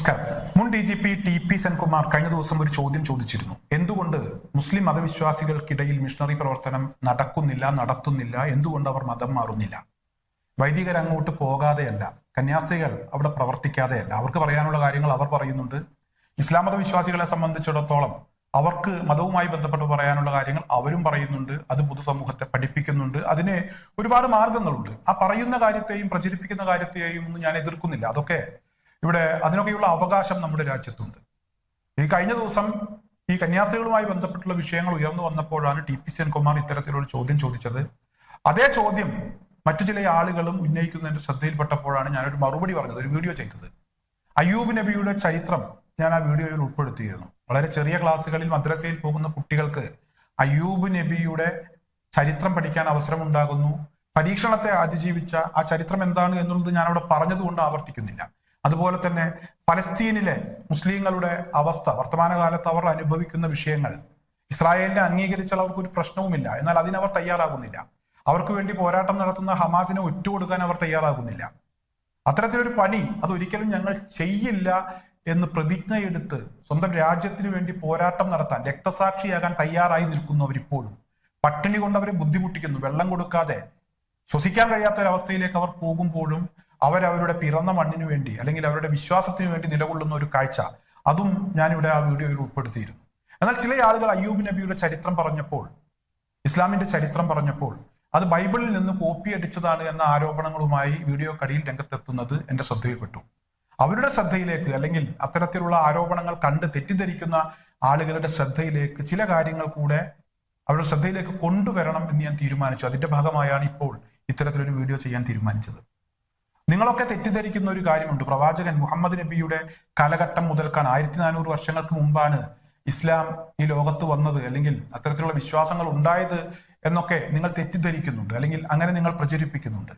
നമസ്കാരം. മുൻ D G P T P Senkumar കഴിഞ്ഞ ദിവസം ഒരു ചോദ്യം ചോദിച്ചിരുന്നു. എന്തുകൊണ്ട് മുസ്ലിം മതവിശ്വാസികൾക്കിടയിൽ മിഷണറി പ്രവർത്തനം നടക്കുന്നില്ല നടത്തുന്നില്ല? എന്തുകൊണ്ട് അവർ മതം മാറുന്നില്ല? വൈദികർ അങ്ങോട്ട് പോകാതെയല്ല കന്യാസ്ത്രീകൾ അവിടെ പ്രവർത്തിക്കാതെയല്ല. അവർക്ക് പറയാനുള്ള കാര്യങ്ങൾ അവർ പറയുന്നുണ്ട്. ഇസ്ലാം മതവിശ്വാസികളെ സംബന്ധിച്ചിടത്തോളം അവർക്ക് മതവുമായി ബന്ധപ്പെട്ട് പറയാനുള്ള കാര്യങ്ങൾ അവരും പറയുന്നുണ്ട്. അത് പൊതുസമൂഹത്തെ പഠിപ്പിക്കുന്നുണ്ട്. അതിന് ഒരുപാട് മാർഗങ്ങളുണ്ട്. ആ പറയുന്ന കാര്യത്തെയും പ്രചരിപ്പിക്കുന്ന കാര്യത്തെയും ഒന്നും ഞാൻ എതിർക്കുന്നില്ല. അതൊക്കെ ഇവിടെ അതിനൊക്കെയുള്ള അവകാശം നമ്മുടെ രാജ്യത്തുണ്ട്. ഈ കഴിഞ്ഞ ദിവസം ഈ കന്യാസ്ത്രീകളുമായി ബന്ധപ്പെട്ടുള്ള വിഷയങ്ങൾ ഉയർന്നു വന്നപ്പോഴാണ് ടി പി സെൻകുമാർ ഇത്തരത്തിലൊരു ചോദ്യം ചോദിച്ചത്. അതേ ചോദ്യം മറ്റു ചില ആളുകളും ഉന്നയിക്കുന്നതിന്റെ ശ്രദ്ധയിൽപ്പെട്ടപ്പോഴാണ് ഞാനൊരു മറുപടി പറഞ്ഞത് ഒരു വീഡിയോ ചെയ്തത്. അയ്യൂബ് നബിയുടെ ചരിത്രം ഞാൻ ആ വീഡിയോയിൽ ഉൾപ്പെടുത്തിയിരുന്നു. വളരെ ചെറിയ ക്ലാസ്സുകളിൽ മദ്രസയിൽ പോകുന്ന കുട്ടികൾക്ക് അയ്യൂബ് നബിയുടെ ചരിത്രം പഠിക്കാൻ അവസരമുണ്ടാകുന്നു. പരീക്ഷണത്തെ അതിജീവിച്ച ആ ചരിത്രം എന്താണ് എന്നുള്ളത് ഞാൻ അവിടെ പറഞ്ഞതുകൊണ്ട് ആവർത്തിക്കുന്നില്ല. അതുപോലെ തന്നെ ഫലസ്തീനിലെ മുസ്ലിങ്ങളുടെ അവസ്ഥ വർത്തമാനകാലത്ത് അവർ അനുഭവിക്കുന്ന വിഷയങ്ങൾ. ഇസ്രായേലിനെ അംഗീകരിച്ചാൽ അവർക്ക് ഒരു പ്രശ്നവുമില്ല. എന്നാൽ അതിനവർ തയ്യാറാകുന്നില്ല. അവർക്ക് വേണ്ടി പോരാട്ടം നടത്തുന്ന ഹമാസിനെ ഒറ്റുകൊടുക്കാൻ അവർ തയ്യാറാകുന്നില്ല. അത്തരത്തിലൊരു പണി അത് ഒരിക്കലും ഞങ്ങൾ ചെയ്യില്ല എന്ന് പ്രതിജ്ഞയെടുത്ത് സ്വന്തം രാജ്യത്തിന് വേണ്ടി പോരാട്ടം നടത്താൻ രക്തസാക്ഷിയാകാൻ തയ്യാറായി നിൽക്കുന്നവരിപ്പോഴും പട്ടിണി കൊണ്ട് അവരെ ബുദ്ധിമുട്ടിക്കുന്നു. വെള്ളം കൊടുക്കാതെ ശ്വസിക്കാൻ കഴിയാത്ത ഒരവസ്ഥയിലേക്ക് അവർ പോകുമ്പോഴും അവരവരുടെ പിറന്ന മണ്ണിനു വേണ്ടി അല്ലെങ്കിൽ അവരുടെ വിശ്വാസത്തിന് വേണ്ടി നിലകൊള്ളുന്ന ഒരു കാഴ്ച. അതും ഞാനിവിടെ ആ വീഡിയോയിൽ ഉൾപ്പെടുത്തിയിരുന്നു. എന്നാൽ ചില ആളുകൾ അയ്യൂബ് നബിയുടെ ചരിത്രം പറഞ്ഞപ്പോൾ ഇസ്ലാമിന്റെ ചരിത്രം പറഞ്ഞപ്പോൾ അത് ബൈബിളിൽ നിന്ന് കോപ്പി അടിച്ചതാണ് എന്ന ആരോപണങ്ങളുമായി വീഡിയോ കടിയിൽ രംഗത്തെത്തുന്നത് എന്റെ ശ്രദ്ധയിൽപ്പെട്ടു. അവരുടെ ശ്രദ്ധയിലേക്ക് അല്ലെങ്കിൽ അത്തരത്തിലുള്ള ആരോപണങ്ങൾ കണ്ട് തെറ്റിദ്ധരിക്കുന്ന ആളുകളുടെ ശ്രദ്ധയിലേക്ക് ചില കാര്യങ്ങൾ കൂടെ അവരുടെ ശ്രദ്ധയിലേക്ക് കൊണ്ടുവരണം എന്ന് ഞാൻ തീരുമാനിച്ചു. അതിന്റെ ഭാഗമായാണ് ഇപ്പോൾ ഇത്തരത്തിലൊരു വീഡിയോ ചെയ്യാൻ തീരുമാനിച്ചത്. നിങ്ങളൊക്കെ തെറ്റിദ്ധരിക്കുന്ന ഒരു കാര്യമുണ്ട്. പ്രവാചകൻ മുഹമ്മദ് നബിയുടെ കാലഘട്ടം മുതൽക്കാണ്. ആയിരത്തി നാനൂറ് വർഷങ്ങൾക്ക് മുമ്പാണ് ഇസ്ലാം ഈ ലോകത്ത് വന്നത്. അല്ലെങ്കിൽ അത്തരത്തിലുള്ള വിശ്വാസങ്ങൾ ഉണ്ടായത് എന്നൊക്കെ നിങ്ങൾ തെറ്റിദ്ധരിക്കുന്നുണ്ട്. അല്ലെങ്കിൽ അങ്ങനെ നിങ്ങൾ പ്രചരിപ്പിക്കുന്നുണ്ട്.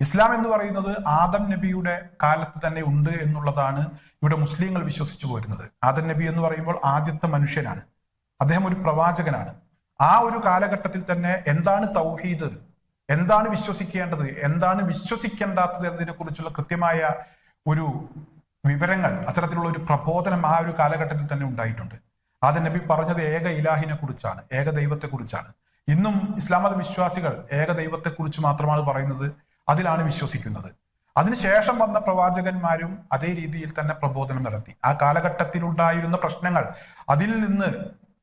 ഇസ്ലാം എന്ന് പറയുന്നത് ആദം നബിയുടെ കാലത്ത് തന്നെ ഉണ്ട് എന്നുള്ളതാണ് ഇവിടെ മുസ്ലിങ്ങൾ വിശ്വസിച്ചു പോരുന്നത്. ആദം നബി എന്ന് പറയുമ്പോൾ ആദ്യത്തെ മനുഷ്യനാണ്. അദ്ദേഹം ഒരു പ്രവാചകനാണ്. ആ ഒരു കാലഘട്ടത്തിൽ തന്നെ എന്താണ് തൗഹീദ്? എന്താണ് വിശ്വസിക്കേണ്ടത്? എന്താണ് വിശ്വസിക്കേണ്ടാത്തത് എന്നതിനെ കുറിച്ചുള്ള കൃത്യമായ ഒരു വിവരങ്ങൾ അത്തരത്തിലുള്ള ഒരു പ്രബോധനം ആ ഒരു കാലഘട്ടത്തിൽ തന്നെ ഉണ്ടായിട്ടുണ്ട്. ആദ്യ നബി പറഞ്ഞത് ഏക ഇലാഹിനെ കുറിച്ചാണ് ഏക ദൈവത്തെ കുറിച്ചാണ് ഇന്നും ഇസ്ലാം മത വിശ്വാസികൾ ഏക ദൈവത്തെ കുറിച്ച് മാത്രമാണ് പറയുന്നത് അതിലാണ് വിശ്വസിക്കുന്നത്. അതിനുശേഷം വന്ന പ്രവാചകന്മാരും അതേ രീതിയിൽ തന്നെ പ്രബോധനം നടത്തി. ആ കാലഘട്ടത്തിലുണ്ടായിരുന്ന പ്രശ്നങ്ങൾ അതിൽ നിന്ന്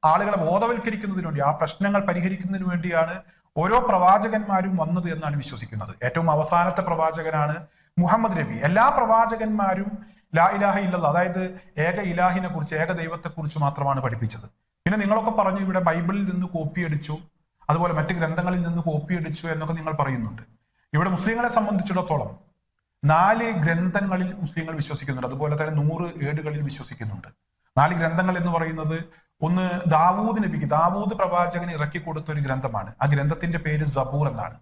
ആളുകളെ ബോധവൽക്കരിക്കുന്നതിന് വേണ്ടി ആ പ്രശ്നങ്ങൾ പരിഹരിക്കുന്നതിന് വേണ്ടിയാണ് ഓരോ പ്രവാചകന്മാരും വന്നത് എന്നാണ് വിശ്വസിക്കുന്നത്. ഏറ്റവും അവസാനത്തെ പ്രവാചകനാണ് മുഹമ്മദ് നബി. എല്ലാ പ്രവാചകന്മാരും ലാ ഇലാഹ ഇല്ലല്ല അതായത് ഏക ഇലാഹിനെ കുറിച്ച് ഏക ദൈവത്തെ കുറിച്ച് മാത്രമാണ് പഠിപ്പിച്ചത്. പിന്നെ നിങ്ങളൊക്കെ പറഞ്ഞു ഇവിടെ ബൈബിളിൽ നിന്ന് കോപ്പി അടിച്ചു അതുപോലെ മറ്റ് ഗ്രന്ഥങ്ങളിൽ നിന്ന് കോപ്പി അടിച്ചു എന്നൊക്കെ നിങ്ങൾ പറയുന്നുണ്ട്. ഇവിടെ മുസ്ലിങ്ങളെ സംബന്ധിച്ചിടത്തോളം നാല് ഗ്രന്ഥങ്ങളിൽ മുസ്ലിങ്ങൾ വിശ്വസിക്കുന്നുണ്ട്. അതുപോലെ തന്നെ നൂറ് ഏടുകളിൽ വിശ്വസിക്കുന്നുണ്ട്. നാല് ഗ്രന്ഥങ്ങൾ എന്ന് പറയുന്നത് ഒന്ന് ദാവൂദ് നബിക്ക് ദാവൂദ് പ്രവാചകന് ഇറക്കി കൊടുത്ത ഒരു ഗ്രന്ഥമാണ്. ആ ഗ്രന്ഥത്തിന്റെ പേര് സബൂർ എന്നാണ്.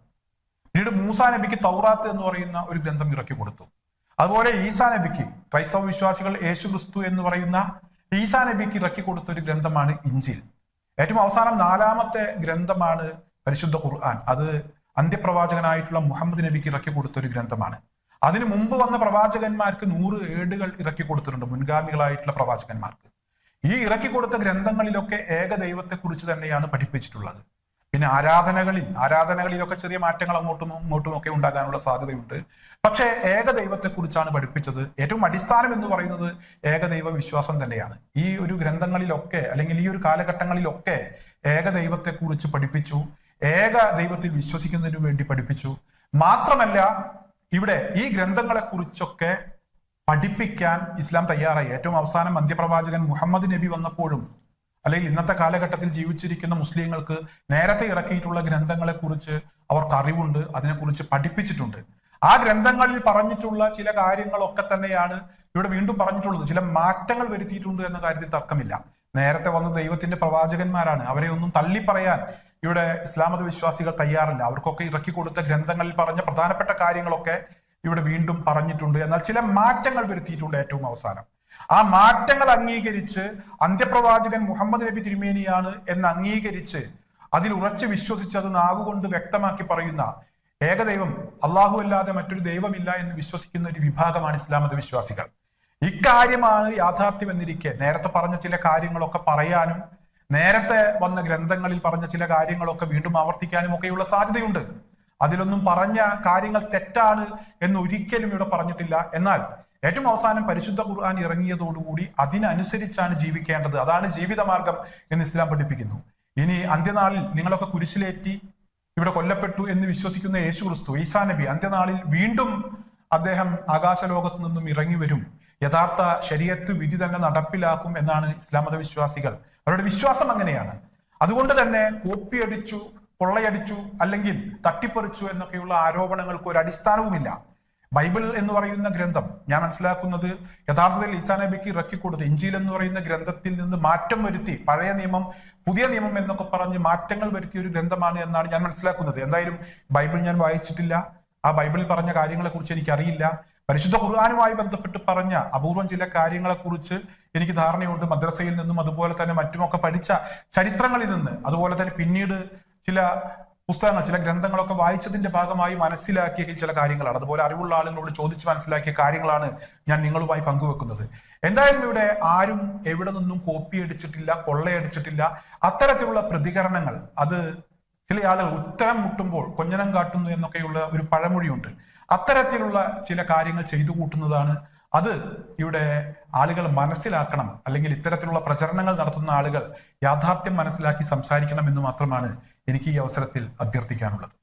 പിന്നീട് മൂസ നബിക്ക് തൗറാത്ത് എന്ന് പറയുന്ന ഒരു ഗ്രന്ഥം ഇറക്കി കൊടുത്തു. അതുപോലെ ഈസാ നബിക്ക് ക്രൈസ്തവ വിശ്വാസികൾ യേശു ക്രിസ്തു എന്ന് പറയുന്ന ഈസാ നബിക്ക് ഇറക്കി കൊടുത്ത ഒരു ഗ്രന്ഥമാണ് ഇഞ്ചിൽ. ഏറ്റവും അവസാനം നാലാമത്തെ ഗ്രന്ഥമാണ് പരിശുദ്ധ ഖുർആൻ. അത് അന്ത്യപ്രവാചകനായിട്ടുള്ള മുഹമ്മദ് നബിക്ക് ഇറക്കി കൊടുത്ത ഒരു ഗ്രന്ഥമാണ്. അതിനു മുമ്പ് വന്ന പ്രവാചകന്മാർക്ക് നൂറ് ഏടുകൾ ഇറക്കി കൊടുത്തിട്ടുണ്ട് മുൻഗാമികളായിട്ടുള്ള പ്രവാചകന്മാർക്ക്. ഈ ഇറക്കി കൊടുത്ത ഗ്രന്ഥങ്ങളിലൊക്കെ ഏക ദൈവത്തെ കുറിച്ച് തന്നെയാണ് പഠിപ്പിച്ചിട്ടുള്ളത്. പിന്നെ ആരാധനകളിൽ ആരാധനകളിലൊക്കെ ചെറിയ മാറ്റങ്ങൾ അങ്ങോട്ടും ഇങ്ങോട്ടും ഒക്കെ ഉണ്ടാകാനുള്ള സാധ്യതയുണ്ട്. പക്ഷേ ഏക ദൈവത്തെ കുറിച്ചാണ് പഠിപ്പിച്ചത്. ഏറ്റവും അടിസ്ഥാനം എന്ന് പറയുന്നത് ഏകദൈവ വിശ്വാസം തന്നെയാണ്. ഈ ഒരു ഗ്രന്ഥങ്ങളിലൊക്കെ അല്ലെങ്കിൽ ഈ ഒരു കാലഘട്ടങ്ങളിലൊക്കെ ഏക ദൈവത്തെ കുറിച്ച് പഠിപ്പിച്ചു ഏക ദൈവത്തിൽ വിശ്വസിക്കുന്നതിനു വേണ്ടി പഠിപ്പിച്ചു. മാത്രമല്ല ഇവിടെ ഈ ഗ്രന്ഥങ്ങളെ കുറിച്ചൊക്കെ പഠിപ്പിക്കാൻ ഇസ്ലാം തയ്യാറായി. ഏറ്റവും അവസാനം അന്ത്യപ്രവാചകൻ മുഹമ്മദ് നബി വന്നപ്പോഴും അല്ലെങ്കിൽ ഇന്നത്തെ കാലഘട്ടത്തിൽ ജീവിച്ചിരിക്കുന്ന മുസ്ലിങ്ങൾക്ക് നേരത്തെ ഇറക്കിയിട്ടുള്ള ഗ്രന്ഥങ്ങളെ കുറിച്ച് അവർക്ക് അറിവുണ്ട് അതിനെക്കുറിച്ച് പഠിപ്പിച്ചിട്ടുണ്ട്. ആ ഗ്രന്ഥങ്ങളിൽ പറഞ്ഞിട്ടുള്ള ചില കാര്യങ്ങളൊക്കെ തന്നെയാണ് ഇവിടെ വീണ്ടും പറഞ്ഞിട്ടുള്ളത്. ചില മാറ്റങ്ങൾ വരുത്തിയിട്ടുണ്ട് എന്ന കാര്യത്തിൽ തർക്കമില്ല. നേരത്തെ വന്ന ദൈവത്തിന്റെ പ്രവാചകന്മാരാണ്. അവരെ ഒന്നും തള്ളി പറയാൻ ഇവിടെ ഇസ്ലാമത വിശ്വാസികൾ തയ്യാറല്ല. അവർക്കൊക്കെ ഇറക്കി കൊടുത്ത ഗ്രന്ഥങ്ങളിൽ പറഞ്ഞ പ്രധാനപ്പെട്ട കാര്യങ്ങളൊക്കെ ഇവിടെ വീണ്ടും പറഞ്ഞിട്ടുണ്ട്. എന്നാൽ ചില മാറ്റങ്ങൾ വരുത്തിയിട്ടുണ്ട് ഏറ്റവും അവസാനം. ആ മാറ്റങ്ങൾ അംഗീകരിച്ച് അന്ത്യപ്രവാചകൻ മുഹമ്മദ് നബി തിരുമേനിയാണ് എന്ന് അംഗീകരിച്ച് അതിൽ ഉറച്ചു വിശ്വസിച്ച് അത് നാവുകൊണ്ട് വ്യക്തമാക്കി പറയുന്ന ഏകദൈവം അള്ളാഹു അല്ലാതെ മറ്റൊരു ദൈവമില്ല എന്ന് വിശ്വസിക്കുന്ന ഒരു വിഭാഗമാണ് ഇസ്ലാം മതവിശ്വാസികൾ. ഇക്കാര്യമാണ് യാഥാർത്ഥ്യം എന്നിരിക്കെ നേരത്തെ പറഞ്ഞ ചില കാര്യങ്ങളൊക്കെ പറയാനും നേരത്തെ വന്ന ഗ്രന്ഥങ്ങളിൽ പറഞ്ഞ ചില കാര്യങ്ങളൊക്കെ വീണ്ടും ആവർത്തിക്കാനും ഒക്കെയുള്ള സാധ്യതയുണ്ട്. അതിലൊന്നും പറഞ്ഞ കാര്യങ്ങൾ തെറ്റാണ് എന്ന് ഒരിക്കലും ഇവിടെ പറഞ്ഞിട്ടില്ല. എന്നാൽ ഏറ്റവും അവസാനം പരിശുദ്ധ ഖുർആൻ ഇറങ്ങിയതോടുകൂടി അതിനനുസരിച്ചാണ് ജീവിക്കേണ്ടത്. അതാണ് ജീവിതമാർഗം എന്ന് ഇസ്ലാം പഠിപ്പിക്കുന്നു. ഇനി അന്ത്യനാളിൽ നിങ്ങളൊക്കെ കുരിശിലേറ്റി ഇവിടെ കൊല്ലപ്പെട്ടു എന്ന് വിശ്വസിക്കുന്ന യേശു ക്രിസ്തു ഈസാ നബി അന്ത്യനാളിൽ വീണ്ടും അദ്ദേഹം ആകാശലോകത്ത് നിന്നും ഇറങ്ങി വരും. യഥാർത്ഥ ശരീരത്ത് വിധി തന്നെ നടപ്പിലാക്കും എന്നാണ് ഇസ്ലാം മത വിശ്വാസികൾ അവരുടെ വിശ്വാസം അങ്ങനെയാണ്. അതുകൊണ്ട് തന്നെ കോപ്പിയടിച്ചു കൊള്ളയടിച്ചു അല്ലെങ്കിൽ തട്ടിപ്പറിച്ചു എന്നൊക്കെയുള്ള ആരോപണങ്ങൾക്ക് ഒരു അടിസ്ഥാനവുമില്ല. ബൈബിൾ എന്ന് പറയുന്ന ഗ്രന്ഥം ഞാൻ മനസ്സിലാക്കുന്നത് യഥാർത്ഥത്തിൽ ഈസാ നബിക്ക് ഇറക്കിക്കൊടുത്ത് ഇഞ്ചിയിൽ എന്ന് പറയുന്ന ഗ്രന്ഥത്തിൽ നിന്ന് മാറ്റം വരുത്തി പഴയ നിയമം പുതിയ നിയമം എന്നൊക്കെ പറഞ്ഞ് മാറ്റങ്ങൾ വരുത്തിയ ഒരു ഗ്രന്ഥമാണ് എന്നാണ് ഞാൻ മനസ്സിലാക്കുന്നത്. എന്തായാലും ബൈബിൾ ഞാൻ വായിച്ചിട്ടില്ല. ആ ബൈബിളിൽ പറഞ്ഞ കാര്യങ്ങളെ കുറിച്ച് എനിക്ക് അറിയില്ല പരിശുദ്ധ ഖുർആാനുമായി ബന്ധപ്പെട്ട് പറഞ്ഞ അപൂർവം ചില കാര്യങ്ങളെ കുറിച്ച് എനിക്ക് ധാരണയുണ്ട്. മദ്രസയിൽ നിന്നും അതുപോലെ തന്നെ മറ്റുമൊക്കെ പഠിച്ച ചരിത്രങ്ങളിൽ നിന്ന്. അതുപോലെ തന്നെ പിന്നീട് ചില പുസ്തകങ്ങൾ ചില ഗ്രന്ഥങ്ങളൊക്കെ വായിച്ചതിന്റെ ഭാഗമായി മനസ്സിലാക്കിയ ചില കാര്യങ്ങളാണ്. അതുപോലെ അറിവുള്ള ആളുകളോട് ചോദിച്ച് മനസ്സിലാക്കിയ കാര്യങ്ങളാണ് ഞാൻ നിങ്ങളുമായി പങ്കുവെക്കുന്നത്. എന്തായാലും ഇവിടെ ആരും എവിടെ നിന്നും കോപ്പി അടിച്ചിട്ടില്ല കൊള്ളയടിച്ചിട്ടില്ല അത്തരത്തിലുള്ള പ്രതികരണങ്ങൾ അത് ചില ആളുകൾ ഉത്തരം മുട്ടുമ്പോൾ കൊഞ്ഞനം കാട്ടുന്നു എന്നൊക്കെയുള്ള ഒരു പഴമൊഴിയുണ്ട്. അത്തരത്തിലുള്ള ചില കാര്യങ്ങൾ ചെയ്തു കൂട്ടുന്നതാണ് അത് ഇവിടെ ആളുകൾ മനസ്സിലാക്കണം അല്ലെങ്കിൽ ഇത്തരത്തിലുള്ള പ്രചരണങ്ങൾ നടത്തുന്ന ആളുകൾ യാഥാർത്ഥ്യം മനസ്സിലാക്കി സംസാരിക്കണം എന്ന് മാത്രമാണ് എനിക്ക് ഈ അവസരത്തിൽ അഭ്യർത്ഥിക്കാനുള്ളത്.